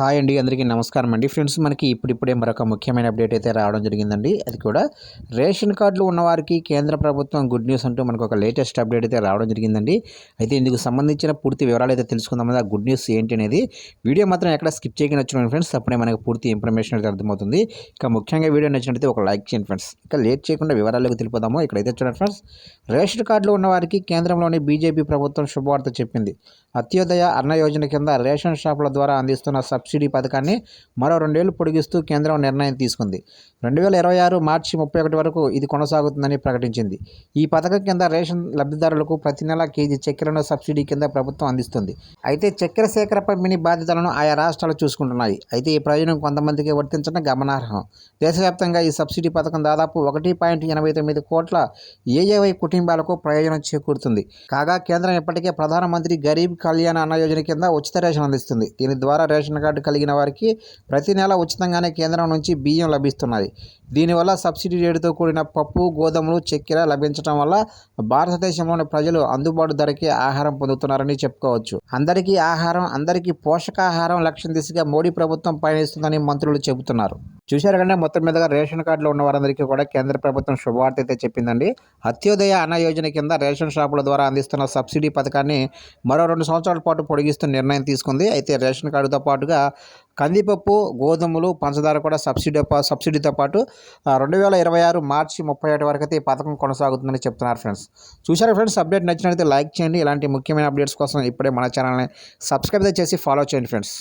Hi అండి అందరికీ నమస్కారం అండి. ఫ్రెండ్స్ మనకి ఇప్పుడిప్పుడే మరొక ముఖ్యమైన అప్డేట్ అయితే రావడం జరిగిందండి. అది కూడా రేషన్ కార్డులు ఉన్నవారికి కేంద్ర ప్రభుత్వం గుడ్ న్యూస్ అంటూ మనకు ఒక లేటెస్ట్ అప్డేట్ అయితే రావడం జరిగిందండి. అయితే ఇందుకు సంబంధించిన పూర్తి వివరాలు అయితే తెలుసుకుందాం ఆ గుడ్ న్యూస్ ఏంటి అనేది వీడియో మాత్రం ఎక్కడ స్కిప్ చేయకుండా వచ్చిన ఫ్రెండ్స్. అప్పుడే మనకు పూర్తి ఇన్ఫర్మేషన్ అయితే అర్థమవుతుంది. ఇక ముఖ్యంగా వీడియో నచ్చినట్లయితే ఒక లైక్ చేయండి ఫ్రెండ్స్. ఇక లేట్ చేయకుండా వివరాలకు తెలిపోదాము ఇక్కడైతే చూడండి ఫ్రెండ్స్. రేషన్ కార్డులు ఉన్నవారికి కేంద్రంలోని బీజేపీ ప్రభుత్వం శుభవార్త చెప్పింది. అత్యోదయ అన్న యోజన కింద రేషన్ షాపుల ద్వారా అందిస్తున్న సబ్సిడీ సబ్సిడీ పథకాన్ని మరో రెండేళ్ళు పొడిగిస్తూ కేంద్రం నిర్ణయం తీసుకుంది. రెండు వేల ఇరవై ఆరు మార్చి ముప్పై ఒకటి వరకు ఇది కొనసాగుతుందని ప్రకటించింది. ఈ పథకం కింద రేషన్ లబ్ధిదారులకు ప్రతి నెల కేజీ చక్కెరను సబ్సిడీ కింద ప్రభుత్వం అందిస్తుంది. అయితే చక్కెర సేకర మిని బాధ్యతలను ఆయా రాష్ట్రాలు చూసుకుంటున్నాయి. అయితే ఈ ప్రయోజనం కొంతమందికి వర్తించడం గమనార్హం. దేశవ్యాప్తంగా ఈ సబ్సిడీ పథకం దాదాపు ఒకటి పాయింట్ ఎనభై తొమ్మిది కోట్ల ఏఏవై కుటుంబాలకు ప్రయోజనం చేకూరుతుంది. కాగా కేంద్రం ఇప్పటికే ప్రధానమంత్రి గరీబ్ కళ్యాణ్ అన్న యోజన కింద ఉచిత రేషన్ అందిస్తుంది. దీని ద్వారా రేషన్ కార్డు కలిగిన వారికి ప్రతి నెలా ఉచితంగానే కేంద్రం నుంచి బియ్యం లభిస్తున్నాయి దీనివల్ల సబ్సిడీ రేటుతో కూడిన పప్పు గోధుమలు చక్కెర లభించడం వల్ల భారతదేశంలోని ప్రజలు అందుబాటు ధరకే ఆహారం పొందుతున్నారని చెప్పుకోవచ్చు. అందరికీ ఆహారం అందరికీ పోషకాహారం లక్ష్యం దిశగా మోడీ ప్రభుత్వం పయనిస్తుందని మంత్రులు చెబుతున్నారు. చూశారు కంటే మొత్తం మీదుగా రేషన్ కార్డులో ఉన్న వారందరికీ కూడా కేంద్ర ప్రభుత్వం శుభవార్త అయితే చెప్పిందండి. అత్యోదయ అన్న యోజన కింద రేషన్ షాపుల ద్వారా అందిస్తున్న సబ్సిడీ పథకాన్ని మరో రెండు సంవత్సరాల పాటు పొడిగిస్తూ నిర్ణయం తీసుకుంది. అయితే రేషన్ కార్డుతో పాటుగా కందిపప్పు గోధుమలు పంచదార కూడా సబ్సిడీ సబ్సిడీతో పాటు రెండు వేల ఇరవై ఆరు మార్చి ముప్పై ఒకటి వరకు అయితే ఈ పథకం కొనసాగుతుందని చెప్తున్నారు ఫ్రెండ్స్. చూసారా ఫ్రెండ్స్ అప్డేట్ నచ్చినట్లయితే లైక్ చేయండి. ఇలాంటి ముఖ్యమైన అప్డేట్స్ కోసం ఇప్పుడే మన ఛానల్ని సబ్స్క్రైబ్ చేసి ఫాలో చేయండి ఫ్రెండ్స్.